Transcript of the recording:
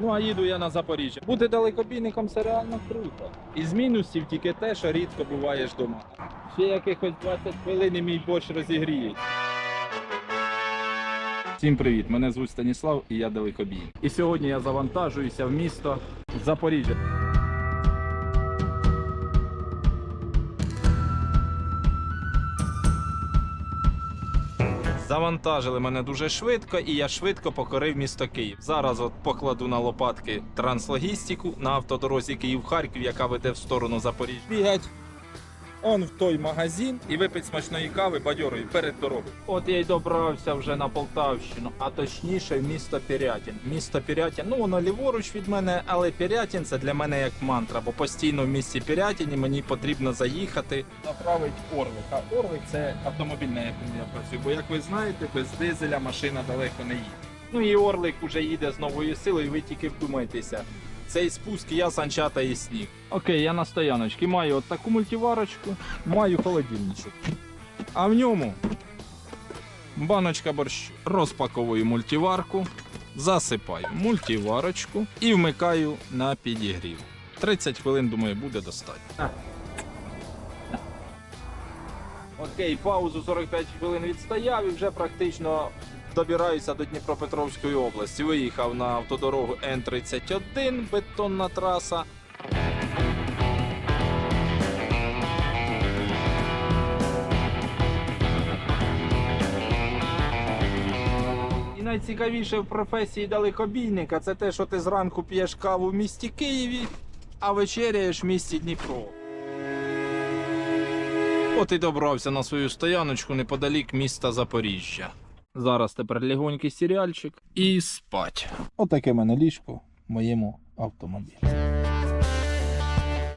Ну а їду я на Запоріжжя. Бути далекобійником це реально круто. Із мінусів тільки те, що рідко буваєш вдома. Ще якихось 20 хвилин і мій борщ розігріє. Всім привіт! Мене звуть Станіслав і я далекобійник. І сьогодні я завантажуюся в місто Запоріжжя. Завантажили мене дуже швидко, і я швидко покорив місто Київ. Зараз от покладу на лопатки транслогістику на автодорозі Київ-Харків, яка веде в сторону Запоріжжя. Бігать он в той магазин і випить смачної кави бадьорою перед дорогою. От я й добрався вже на Полтавщину, а точніше в місто Пірятін. Місто Пірятін, ну воно ліворуч від мене, але Пірятін це для мене як мантра, бо постійно в місті Пірятіні мені потрібно заїхати. Заправить Орлик. А Орлик це автомобіль, на якому я працюю. Бо як ви знаєте, без дизеля машина далеко не їде. Ну і Орлик уже їде з новою силою, ви тільки вдумайтеся. Цей спуск я санчата і сніг. Окей, я на стояночці маю от таку мультиварочку, маю холодильничок. А в ньому баночка борщу. Розпаковую мультиварку, засипаю мультиварочку і вмикаю на підігрів. 30 хвилин, думаю, буде достатньо. Окей, паузу 45 хвилин відстояв і вже практично добираюся до Дніпропетровської області. Виїхав на автодорогу Н-31, бетонна траса. І найцікавіше в професії далекобійника це те, що ти зранку п'єш каву в місті Києві, а вечеряєш в місті Дніпро. От і добрався на свою стояночку неподалік міста Запоріжжя. Зараз тепер легонький серіальчик і спать. Отаке мене ліжко в моєму автомобілі.